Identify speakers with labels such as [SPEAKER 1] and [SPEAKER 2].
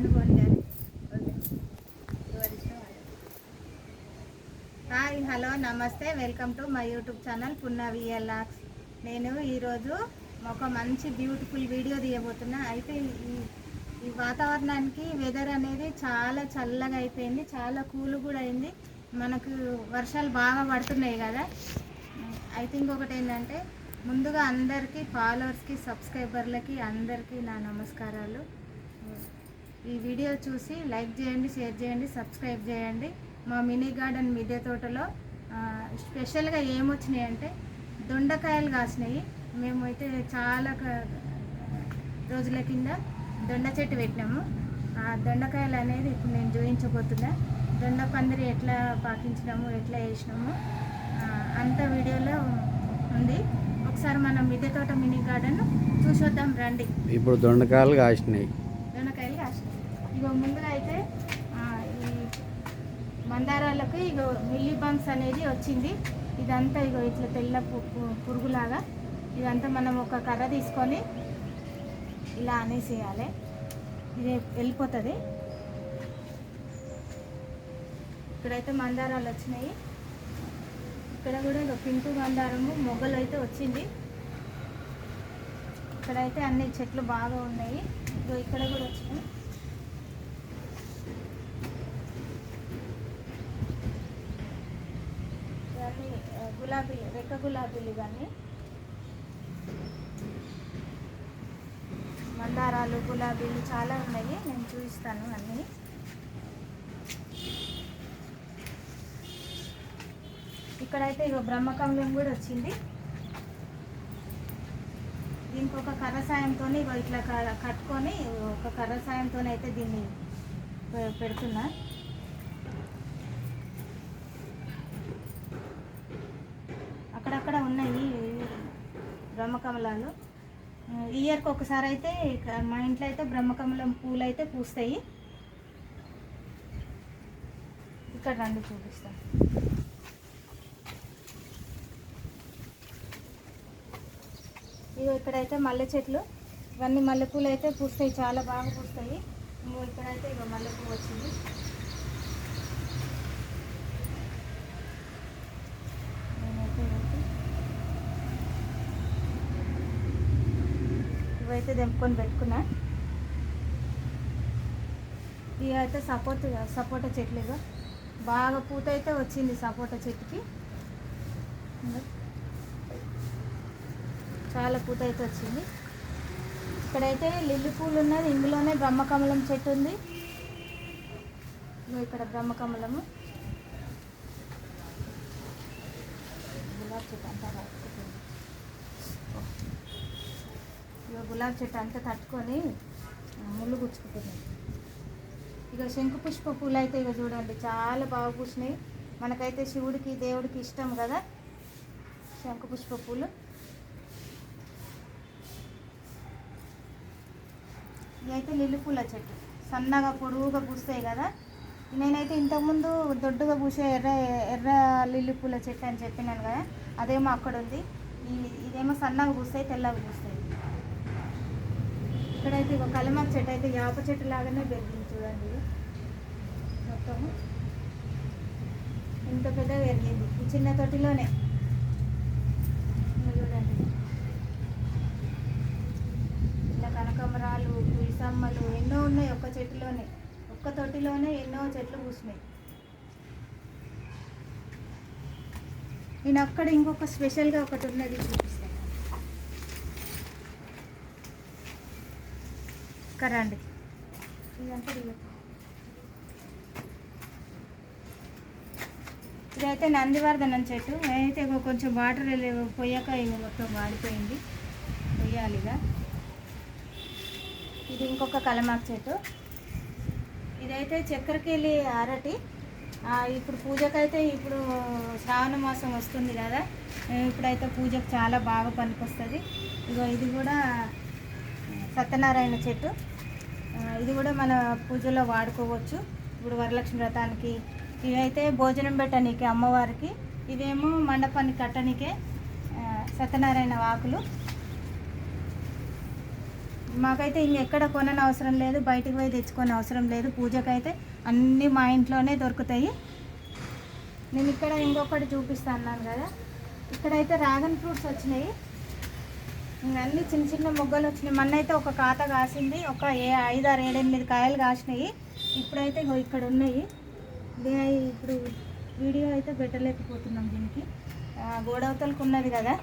[SPEAKER 1] అనుకోండి hi hello నమస్తే. Welcome to my YouTube channel Punna vlogs నేను ఈరోజు ఒక మంచి బ్యూటిఫుల్ వీడియో తీయబోతున్నా. అయితే ఈ ఈ వాతావరణానికి వెదర్ అనేది చాలా చల్లగా అయిపోయింది. చాలా కూల్ కూడా అయింది. మనకు వర్షాలు బాగా పడుతున్నాయి కదా. అయితే ఇంకొకటి ఏంటంటే ముందుగా అందరికీ ఫాలోవర్స్కి సబ్స్క్రైబర్లకి అందరికీ నా నమస్కారాలు. ఈ వీడియో చూసి లైక్ చేయండి షేర్ చేయండి సబ్స్క్రైబ్ చేయండి. మా మినీ గార్డెన్ మిద్దె తోటలో స్పెషల్గా ఏమొచ్చినాయి అంటే దొండకాయలు కాసినాయి. మేమైతే చాలా రోజుల కింద దొండ చెట్టు పెట్టినాము. ఆ దొండకాయలు అనేది ఇప్పుడు నేను చూపించబోతున్నా దొండ పందిరి ఎట్లా పాకించినాము ఎట్లా వేసినాము అంత వీడియోలో ఉంది. ఒకసారి మనం మిద్దె తోట మినీ గార్డెన్ చూసొద్దాం రండి.
[SPEAKER 2] ఇప్పుడు దొండకాయలు కాసినాయి.
[SPEAKER 1] కాసినాయి ఇగో ముందుగా అయితే ఈ మందారాలకు ఇగో మిల్లీ బంక్స్ అనేది వచ్చింది. ఇదంతా ఇగో ఇట్లా తెల్ల పు- పురుగులాగా. ఇదంతా మనం ఒక కర్ర తీసుకొని ఇలా అనేసేయాలి. ఇది వెళ్ళిపోతుంది. ఇక్కడైతే మందారాలు వచ్చినాయి. ఇక్కడ కూడా ఇక పింకు మందారము మొగ్గలు అయితే వచ్చింది. ఇక్కడైతే అన్ని చెట్లు బాగా ఉన్నాయి. ఇగో ఇక్కడ కూడా వచ్చినాయి. గులాబీలు గులాబీ రెక్క గులాబీలు ఇవన్నీ మందారాలు గులాబీలు చాలా ఉన్నాయి. నేను చూపిస్తాను అన్నీ. ఇక్కడైతే ఇగో బ్రహ్మకమలం కూడా వచ్చింది. దీనికి ఒక కర్ర సాయంతో ఇట్లా క- కట్టుకొని ఒక కర్ర సాయంతో అయితే దీన్ని పె- పెడుతున్నా అక్కడక్కడ ఉన్నాయి బ్రహ్మకమలాలు. ఇయర్కి ఒకసారి అయితే మా ఇంట్లో అయితే బ్రహ్మకమలం పూలు అయితే పూస్తాయి. ఇక్కడ రండి చూపిస్తాను ఇగో ఇక్కడైతే మల్లె చెట్లు. ఇవన్నీ మల్లెపూలు అయితే పూస్తాయి చాలా బాగా పూస్తాయి. ఇక్కడైతే ఇక మల్లెపూ వచ్చింది నేనైతే ఇవైతే అయితే దింపుకొని పెట్టుకున్నా. ఇవి అయితే సపోర్ట్ సపోటా చెట్లు ఇగో బాగా పూత అయితే వచ్చింది సపోటా చెట్టుకి. చాలా పూత అయితే వచ్చింది. ఇక్కడైతే లిల్లీ పూలు ఉన్నది. ఇందులోనే బ్రహ్మకమలం చెట్టు ఉంది. ఇక్కడ బ్రహ్మకమలము. చెట్టు అంతా ఇక గులాబీ చెట్టు అంతా తట్టుకొని ముళ్ళు గుచ్చుకుంటుంది. ఇక శంకు పుష్ప పూలు అయితే ఇక చూడండి చాలా బాగా పూసినాయి. మనకైతే శివుడికి దేవుడికి ఇష్టం కదా శంకు పుష్ప పూలు. ఇదైతే లిల్లు పూల చెట్టు. సన్నగా పొడువుగా పూస్తాయి కదా. నేనైతే ఇంతకుముందు దొడ్డుగా పూసే ఎర్ర ఎర్ర లిల్లు పూల చెట్టు అని చెప్పినాను కదా అదేమో అక్కడ ఉంది. ఇదేమో సన్నగా పూస్తాయి తెల్లగా పూస్తాయి. ఇక్కడైతే ఒక కలమాకు చెట్టు అయితే యాప చెట్టు లాగానే పెరిగింది చూడండి. మొత్తము ఇంత పెద్ద పెరిగింది ఈ చిన్న తొట్టిలోనే. చూడండి. ఇలా కనకమరాలు తులసమ్మలు ఎన్నో ఉన్నాయి ఒక్క చెట్టులోనే. ఒక్క తొట్టిలోనే ఎన్నో చెట్లు పూసినాయి. నేను అక్కడ ఇంకొక స్పెషల్గా ఒకటి ఉన్నది చూపిస్తాను రండి ఇదంతా దిగదు. ఇదైతే నందివర్ధనం చెట్టు. అయితే కొంచెం వాటర్ పోయాక ఇవి మొత్తం వాడిపోయింది. పొయ్యాలిగా ఇది ఇంకొక కలమాకు చెట్టు. ఇదైతే చక్కెరకేళి అరటి. ఇప్పుడు పూజకైతే ఇప్పుడు శ్రావణ మాసం వస్తుంది కదా. ఇప్పుడైతే పూజకు చాలా బాగా పనికొస్తుంది. ఇగో ఇది కూడా సత్యనారాయణ చెట్టు. ఇది కూడా మన పూజలో వాడుకోవచ్చు. ఇప్పుడు వరలక్ష్మి వ్రతానికి ఇవైతే భోజనం పెట్టనీకి అమ్మవారికి ఇదేమో మండపాన్ని కట్టనీకే సత్యనారాయణ ఆకులు మాకైతే ఇంకెక్కడ కొనని అవసరం లేదు బయటకు పోయి తెచ్చుకోని అవసరం లేదు. పూజకైతే అన్నీ మా ఇంట్లోనే దొరుకుతాయి. నేను ఇక్కడ ఇంకొకటి చూపిస్తాను అన్నాను కదా. ఇక్కడైతే డ్రాగన్ ఫ్రూట్స్ వచ్చినాయి. అన్ని చిన్న చిన్న మొగ్గలు వచ్చినాయి. మొన్న అయితే ఒక కాత కాసింది. ఒక ఏ ఐదు ఆరు ఏడెనిమిది కాయలు కాసినాయి. ఇప్పుడైతే ఇగో ఇక్కడ ఉన్నాయి. ఇప్పుడు వీడియో అయితే పెట్టలేకపోతున్నాం దీనికి. గోడవతలకు ఉన్నది కదా.